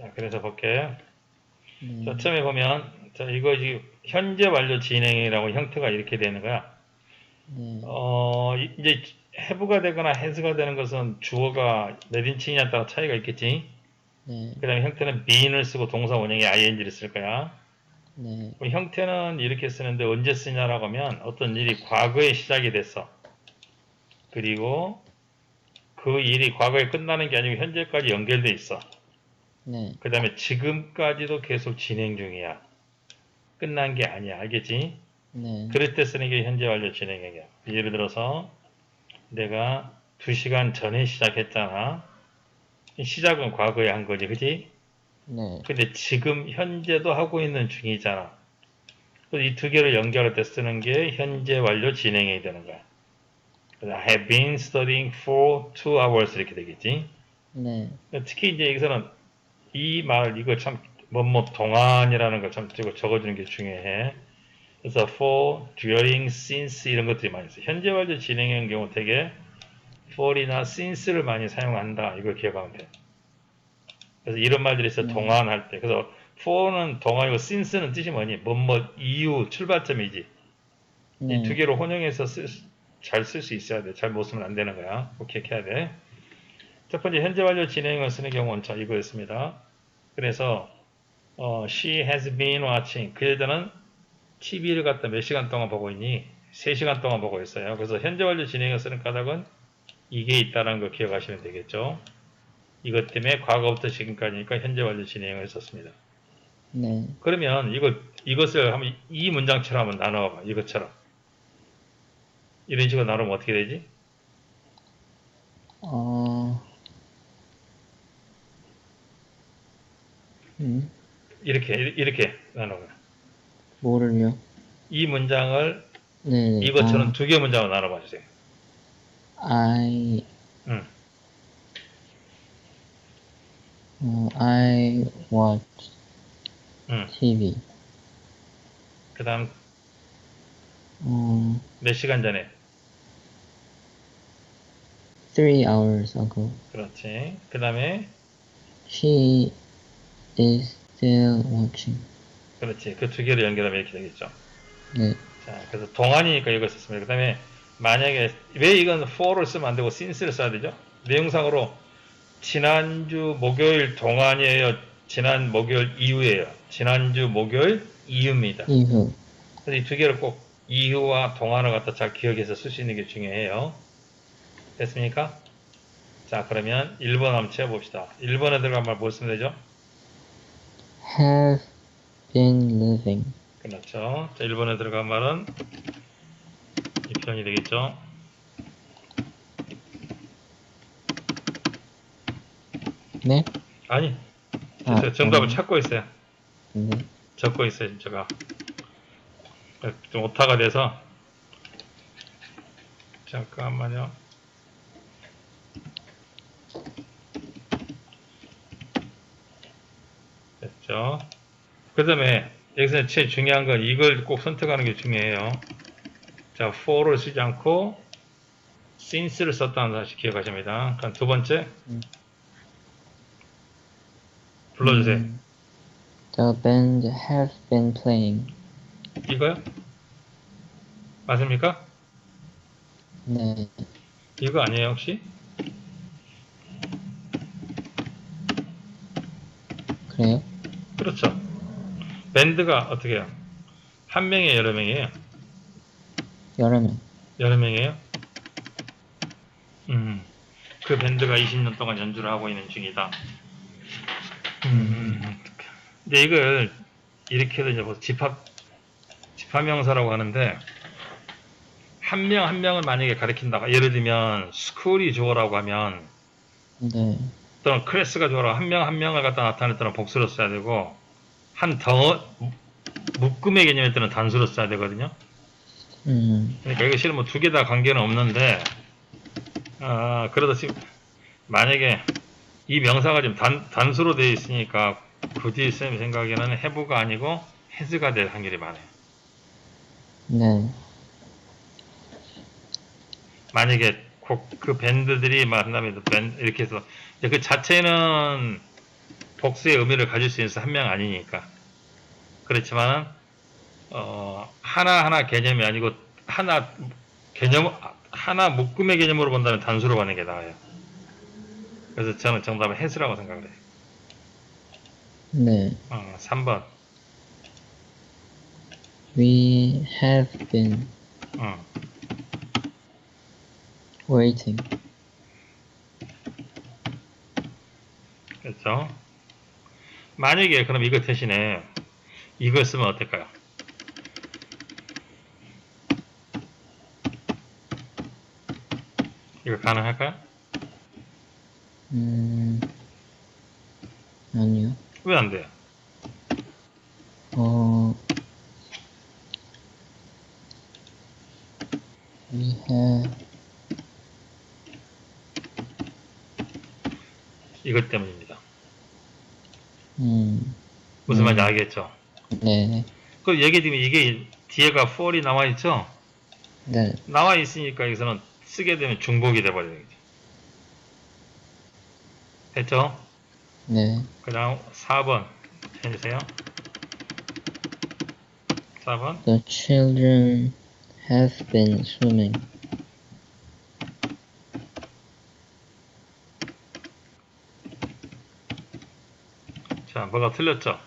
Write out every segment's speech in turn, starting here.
자, 그래서 볼게. 네. 자, 처음에 보면, 자, 이거 지금 현재 완료 진행이라고 형태가 이렇게 되는 거야. 네. 어, 이- 이제 해부가 되거나 해수가 되는 것은 주어가 몇 인칭이냐에 따라 차이가 있겠지. 네. 그 다음에 형태는 being을 쓰고 동사 원형에 ing를 쓸 거야. 네. 형태는 이렇게 쓰는데 언제 쓰냐라고 하면 어떤 일이 과거에 시작이 됐어. 그리고 그 일이 과거에 끝나는 게 아니고 현재까지 연결돼 있어. 네. 그 다음에 지금까지도 계속 진행 중이야. 끝난 게 아니야. 알겠지? 네. 그럴 때 쓰는 게 현재 완료 진행형이야. 예를 들어서 내가 2시간 전에 시작했잖아. 시작은 과거에 한 거지. 그지? 네. 근데 지금 현재도 하고 있는 중이잖아. 이 두 개를 연결할 때 쓰는 게 현재 완료 진행이 되는 거야. I have been studying for two hours 이렇게 되겠지. 네. 특히 이제 여기서는 이 말, 이거 참, 뭐뭐 동안이라는 걸 참 적어주는 게 중요해. 그래서 for, during, since 이런 것들이 많이 있어요. 현재 완료 진행형 경우 되게 for이나 since를 많이 사용한다. 이걸 기억하면 돼. 그래서 이런 말들이 있어, 음. 동안 할 때. 그래서 for는 동안이고 since는 뜻이 뭐니? 뭐뭐 이유, 출발점이지. 네. 이두 개로 혼용해서 잘 쓸 수 있어야 돼. 잘 못 쓰면 안 되는 거야. 꼭 기억해야 돼. 첫 번째 현재 완료 진행을 쓰는 경우는 자 이거였습니다. 그래서 어, she has been watching 그 여자는 TV를 갖다 몇 시간 동안 보고 있니? 3시간 동안 보고 있어요. 그래서 현재 완료 진행을 쓰는 까닭은 이게 있다는 걸 기억하시면 되겠죠. 이것 때문에 과거부터 지금까지니까 현재 완료 진행을 썼습니다. 네. 그러면 이걸 이것을 한번 이 문장처럼 한번 나눠봐. 이것처럼 이런 식으로 나누면 어떻게 되지? 어. 음. 이렇게 이렇게 나눠봐. 뭐를요? 이 문장을 네. 이것처럼 두개 문장으로 나눠봐 주세요. 아, I. 응. 어, I watch 응. TV. 그다음 어, 몇 시간 전에 three hours ago. 그렇지. 그다음에 She still watching. 그렇지. 그 두 개를 연결하면 이렇게 되겠죠. 네. 자, 그래서 동안이니까 이걸 썼습니다. 그 다음에 만약에 왜 이건 for를 쓰면 안 되고 since를 써야 되죠? 내용상으로 지난주 목요일 동안이에요. 지난 목요일 이후예요. 지난주 목요일 이후입니다. 이후. 그래서 이 두 개를 꼭 이후와 동안을 갖다 잘 기억해서 쓸 수 있는 게 중요해요. 됐습니까? 자, 그러면 1번 한번 채워봅시다. 1번에 들어간 말뭐 쓰면 되죠? Have been living. 그렇죠. 자, 1번에 들어간 말은 이 표현이 되겠죠? 네? 아니, 아, 저 정답을 음. 찾고 있어요. 네. 적고 있어요, 제가. 좀 오타가 돼서. 잠깐만요. 됐죠. 그 다음에 여기서 제일 중요한 건 이걸 꼭 선택하는 게 중요해요. 자, for를 쓰지 않고 since를 썼다는 사실 기억하십니다. 그럼 두 번째 음. 불러주세요. 음, The band have been playing. 이거요? 맞습니까? 네. 이거 아니에요 혹시? 그래요? 그렇죠. 밴드가 어떻게 해요? 한 명이에요, 여러 명이에요? 여러 명. 여러 명이에요? 음, 그 밴드가 20년 동안 연주를 하고 있는 중이다. 음, 근데 이걸 이렇게 해서 이제 뭐 집합, 집합명사라고 하는데, 한 명한 명을 만약에 가리킨다. 예를 들면, 스쿨이 주어라고 하면, 네. 또는 클래스가 주어라고 한 명 한 명을 갖다 나타낼 때는 복수로 써야 되고, 한 덩어, 묶음의 개념일 때는 단수로 써야 되거든요. 음. 그러니까 이거 실은 뭐 두 개 다 관계는 없는데, 아, 그래도 지금, 만약에 이 명사가 지금 단, 단수로 되어 있으니까 굳이 쌤 생각에는 해부가 아니고 해즈가 될 확률이 많아요. 네. 만약에 곡, 그 밴드들이 만나면 밴드 이렇게 해서 그 자체는 복수의 의미를 가질 수 있는 한 명 아니니까. 그렇지만 어, 하나하나 개념이 아니고 하나 개념 하나 묶음의 개념으로 본다면 단수로 가는 게 나아요. 그래서 저는 정답은 해수라고 생각을 해요. 네. 어, 3번. We have been 어, waiting. 그렇죠? 만약에 그럼 이거 대신에 이걸 쓰면 어떨까요? 이거 가능할까요? 음, 아니요. 왜 안 돼요? 어, we have, 이것 때문입니다. 음, 무슨 음. 말인지 알겠죠? 네, 그 얘기 드리면 이게 뒤에가 fal이 나와 있죠? 네, 나와 있으니까 여기서는 쓰게 되면 중복이 돼버려요. 이제. 됐죠? 네, 그 다음 4번 해주세요. 4번 the children have been swimming. 자 뭐가 틀렸죠?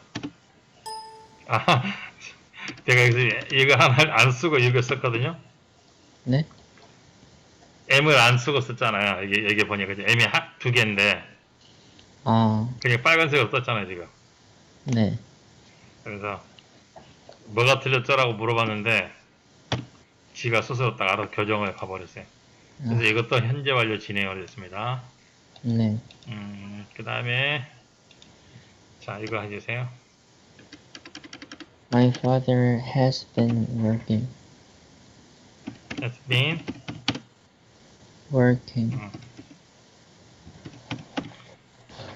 아 내가 여기서 이거 하나 안 쓰고 이거 썼거든요. 네? M을 안 쓰고 썼잖아요. 이게 여기 보니까 M이 하- 두 개인데 아, 그냥 빨간색으로 썼잖아요 지금. 네, 그래서 뭐가 틀렸죠라고 물어봤는데 지가 스스로 딱 알아 교정을 가버렸어요. 그래서 아, 이것도 현재 완료 진행을 했습니다. 네, 음, 그 다음에 자 이거 해주세요. my father has been working, Has been working.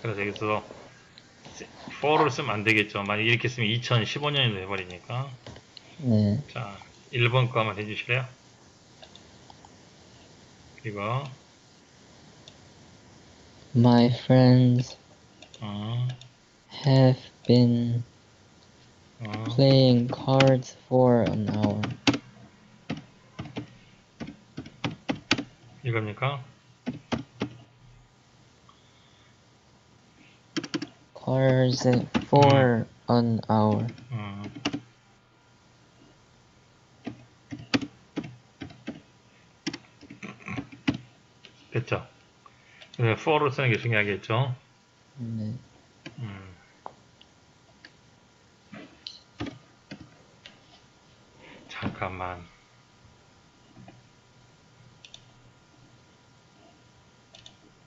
그래서 여기서 for를 쓰면 안 되겠죠. 만약 이렇게 쓰면 2015년이 돼버리니까 네, 자 1번 거 한번 해주실래요? 그리고 my friends 어, have been 어, playing cards for an hour. 이겁니까? Cards for an hour. 어. 됐죠? 그래서 for를 쓰는 게 중요하겠죠? 네, 음. 잠깐만.